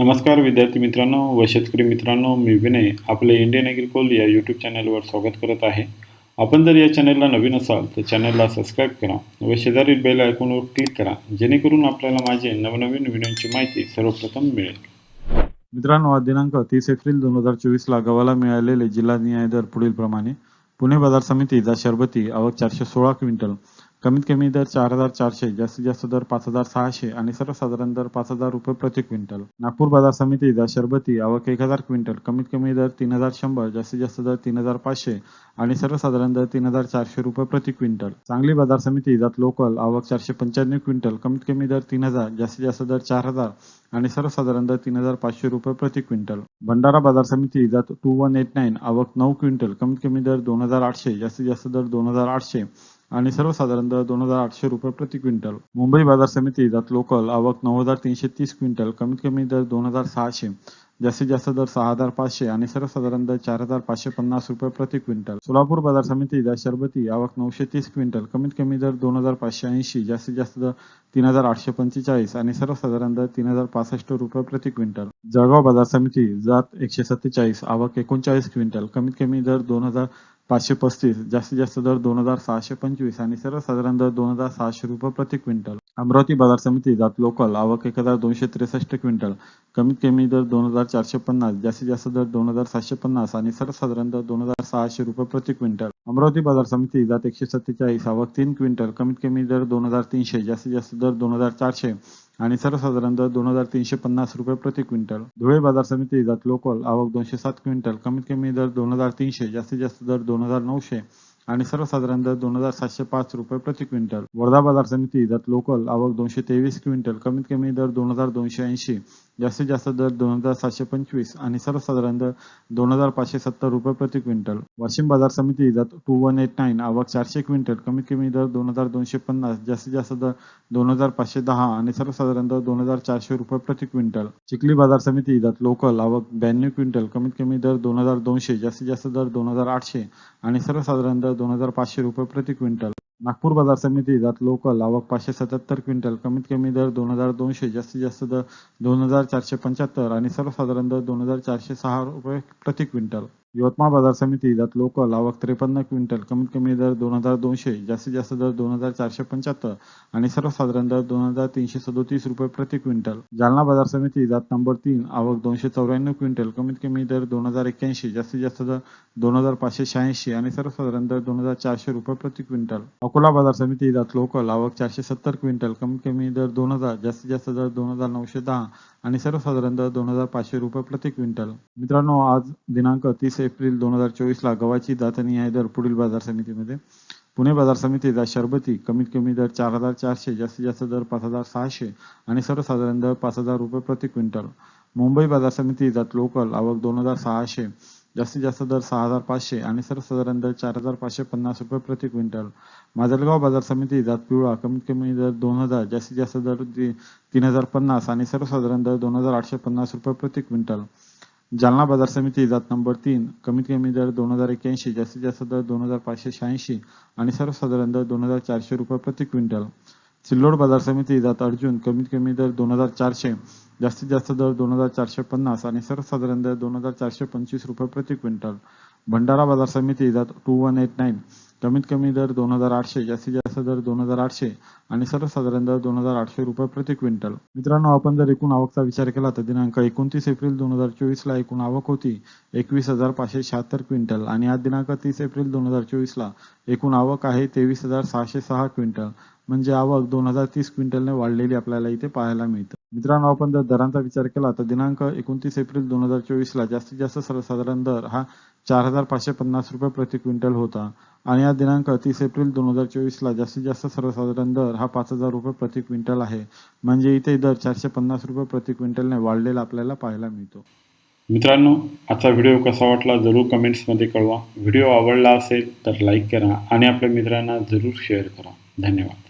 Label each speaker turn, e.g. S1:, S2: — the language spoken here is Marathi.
S1: नमस्कार विद्यार्थी मित्रांनो व शेतकरी मित्रांनो मी विनय आपले इंडियन ॲग्रिकोल या यूट्यूब चॅनलवर स्वागत करत आहे. आपण जर या चॅनलला नवीन असाल तर चॅनलला सबस्क्राईब करा व शेजारील बेल आयकॉनवर क्लिक करा जेणेकरून आपल्याला माझे नवनवीन व्हिडिओची माहिती सर्वप्रथम मिळेल.
S2: मित्रांनो आज दिनांक तीस एप्रिल दोन हजार चोवीसला गव्हाला मिळालेले जिल्हा न्याय दर पुढील प्रमाणे पुणे बाजार समितीचा शरबती आवक चारशे सोळा क्विंटल कमीत कमी दर चार हजार चारशे जास्तीत जास्त दर पाच हजार सहाशे आणि सर्वसाधारण दर पाच हजार रुपये प्रति क्विंटल. नागपूर बाजार समितीचा शरबती आवक एक हजार क्विंटल कमीत कमी दर तीन हजार शंभर जास्तीत जास्त दर तीन हजार पाचशे आणि सर्वसाधारण दर तीन हजार चारशे रुपये प्रति क्विंटल. सांगली बाजार समिती जात लोकल आवक चारशे पंच्याण्णव क्विंटल कमीत कमी दर तीन हजार जास्तीत जास्त दर चार हजार आणि सर्वसाधारण दर तीन हजार पाचशे रुपये प्रति क्विंटल. भंडारा बाजार समिती जात टू वन एट नाईन आवक नऊ क्विंटल कमीत कमी दर दोन हजार आठशे जास्तीत जास्त दर दोन हजार आठशे आणि सर्वसाधारण दर दोन हजार आठशे रुपये प्रति क्विंटल. मुंबई बाजार समिती जात लोकल आवक नऊ हजार तीनशे तीस क्विंटल कमीत कमी दर दोन हजार सहाशे जास्तीत जास्त दर सहा हजार पाचशे आणि सर्वसाधारण दर चार हजार पाचशे पन्नास रुपये प्रति क्विंटल. सोलापूर बाजार समिती जात शरबती आवक नऊशे तीस क्विंटल कमीत कमी दर दोन हजार पाचशे ऐंशी जास्तीत जास्त दर तीन हजार आठशे पंचेचाळीस आणि सर्वसाधारण दर तीन हजार पासष्ट रुपये प्रति क्विंटल. जळगाव बाजार समिती जात एकशे सत्तेचाळीस आवक एकोणचाळीस क्विंटल कमीत कमी दर दोन हजार पाचशे पस्तीस जास्तीत जास्त दर दोन हजार सहाशे पंचवीस आणि सर्वसाधारण दर दोन हजार सहाशे रुपये प्रति क्विंटल. अमरावती बाजार समिती जात लोकल आवक एक हजार दोनशे त्रेसष्ट क्विंटल. कमीत कमी दर दोन हजार चारशे पन्नास जास्तीत जास्त दर दोन हजार सातशे पन्नास आणि सर्वसाधारण दर दोन हजार सहाशे रुपये प्रति क्विंटल. अमरावती बाजार समिती जात एकशे सत्तेचाळीस आवक तीन क्विंटल. कमीत कमी दर दोन हजार तीनशे जास्तीत जास्त दर दोन हजार चारशे. आणि सर्वसाधारण दर दोन हजार तीनशे पन्नास रुपये प्रति क्विंटल. धुळे बाजार समिती जात लोकल आवक दोनशे सात क्विंटल. कमीत कमी दर दोन हजार तीनशे जास्तीत जास्त दर दोन हजार नऊशे आणि सर्वसाधारण दर दोन हजार सातशे पाच रुपये प्रति क्विंटल. वर्धा बाजार समिती जात लोकल आवक दोनशे तेवीस क्विंटल. कमीत कमी दर दोन हजार दोनशे ऐंशी जास्तीत जास्त दर दोन हजार सातशे पंचवीस आणि सर्वसाधारण दर दोन हजार पाचशे सत्तर रुपये प्रति क्विंटल. वाशिम बाजार समिती इजात टू वन एट नाईन आवक चारशे क्विंटल. कमीत कमी दर दोन हजार दोनशे पन्नास जास्तीत जास्त दर दोन हजार पाचशे दहा आणि सर्वसाधारण दर दोन हजार चारशे रुपये प्रति क्विंटल. चिखली बाजार समिती इजात लोकल आवक ब्याण्णव क्विंटल. कमीत कमी दर दोन हजार दोनशे जास्तीत जास्त दर दोन हजार आठशे आणि सर्वसाधारण दर दोन हजार पाचशे रुपये प्रति क्विंटल. नागपूर बाजार समिती जात लोकल आवक पाचशे सत्याहत्तर क्विंटल कमीत कमी दर दोन हजार दोनशे जास्तीत जास्त दर दोन हजार चारशे पंच्याहत्तर आणि सर्वसाधारण दर दोन हजार चारशे सहा रुपये प्रति क्विंटल. यवतमाळ बाजार समिती जात लोकल आवक त्रेपन्न क्विंटल कमीत कमी दर दोन हजार दोनशे जास्तीत जास्त दर दोन हजार चारशे पंच्याहत्तर आणि सर्वसाधारण दर दोन हजार तीनशे सदोतीस रुपये प्रति क्विंटल. जालना बाजार समिती जात नंबर तीन आवक दोनशे चौऱ्याण्णव क्विंटल कमीत कमी दर दोन हजार एक्क्याऐंशी जास्तीत जास्त दर दोन हजार पाचशे शहाऐंशी आणि सर्वसाधारण दर दोन हजार चारशे रुपये प्रति क्विंटल. अकोला बाजार समिती जात लोकल आवक चारशे सत्तर क्विंटल कमीत कमी दर दोन हजार जास्तीत जास्त दर दोन हजार नऊशे दहा आणि सर्वसाधारण दोन हजार पाचशे रुपये प्रति क्विंटल. मित्रांनो आज दिनांक तीस एप्रिल दोन हजार चोवीसला गव्हाची दातणी आहे दर पुढील बाजार समितीमध्ये. पुणे बाजार समितीचा शरबती कमीत कमी दर चार हजार चारशे जास्तीत जास्त दर पाच हजार सहाशे आणि सर्वसाधारण दर पाच हजार रुपये प्रति क्विंटल. मुंबई बाजार समिती जात लोकल आवक दोन हजार सहाशे जास्तीत जास्त दर सहा हजार पाचशे आणि सर्वसाधारण दर चार हजार पाचशे पन्नास रुपये प्रति क्विंटल. माजलगाव बाजार समिती जात पिवळा कमीत कमी दर दोन हजार जास्तीत जास्त दर तीन हजार पन्नास आणि सर्वसाधारण दर दोन हजार आठशे पन्नास रुपये प्रति क्विंटल. जालना बाजार समिती जात नंबर तीन कमीत कमी दर दोन हजार एक्क्याऐंशी जास्तीत जास्त दर दोन हजार पाचशे शहाऐंशी आणि सर्वसाधारण दर दोन हजार चारशे रुपये प्रति क्विंटल. सिल्लोड बाजार समिती जात अर्जुन कमीत कमी दर दोन हजार चारशे जास्तीत जास्त दर दोन हजार चारशे पन्नास आणि सर्वसाधारण दर दोन हजार चारशे पंचवीस रुपये प्रति क्विंटल. भंडारा बाजार समिती जात टू वन एट नाईन कमीत कमी दर दोन हजार आठशे जास्तीत जास्त दर दोन हजार आठशे आणि सर्वसाधारण दर दोन हजार आठशे रुपये प्रति क्विंटल. मित्रांनो आपण जर एकूण आवकचा विचार केला तर दिनांक एकोणतीस एप्रिल दोन हजार चोवीसला एकूण आवक होती एकवीस हजार पाचशे शहात्तर क्विंटल आणि आज दिनांक तीस एप्रिल दोन हजार चोवीस ला एकूण आवक आहे तेवीस हजार सहाशे सहा क्विंटल. म्हणजे आवक दोन हजार तीस क्विंटलने वाढलेली आपल्याला इथे पाहायला मिळतं. मित्रांनो आपण जर दरांचा विचार केला तर दिनांक एकोणतीस एप्रिल दोन हजार चोवीसला जास्तीत जास्त सर्वसाधारण दर हा चार हजार पाचशे पन्नास रुपये प्रति क्विंटल होता. आणि हा दिनांक तीस एप्रिल दोन हजार चोवीस ला जास्तीत जास्त सर्वसाधारण दर हा पाच हजार रुपये प्रति क्विंटल आहे. म्हणजे इथे दर चारशे पन्नास रुपये प्रति क्विंटलने वाढलेला आपल्याला पाहायला मिळतो.
S1: मित्रांनो आजचा व्हिडिओ कसा वाटला जरूर कमेंट्समध्ये कळवा. व्हिडिओ आवडला असेल तर लाईक करा आणि आपल्या मित्रांना जरूर शेअर करा. धन्यवाद.